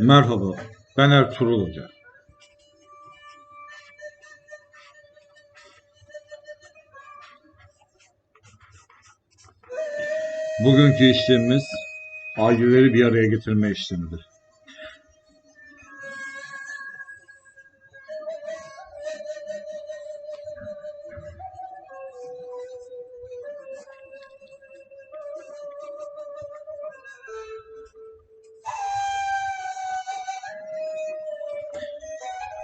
Merhaba, ben Ertuğrul Hoca. Bugünkü işlemimiz aileleri bir araya getirme işlemidir.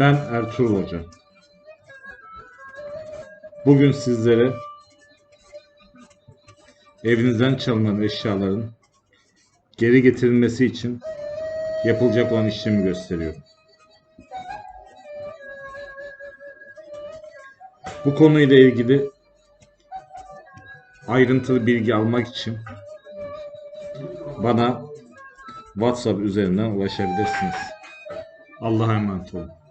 Ben Ertuğrul Hoca. Bugün sizlere evinizden çalınan eşyaların geri getirilmesi için yapılacak olan işlemi gösteriyorum. Bu konuyla ilgili ayrıntılı bilgi almak için bana WhatsApp üzerinden ulaşabilirsiniz. Allah'a emanet olun.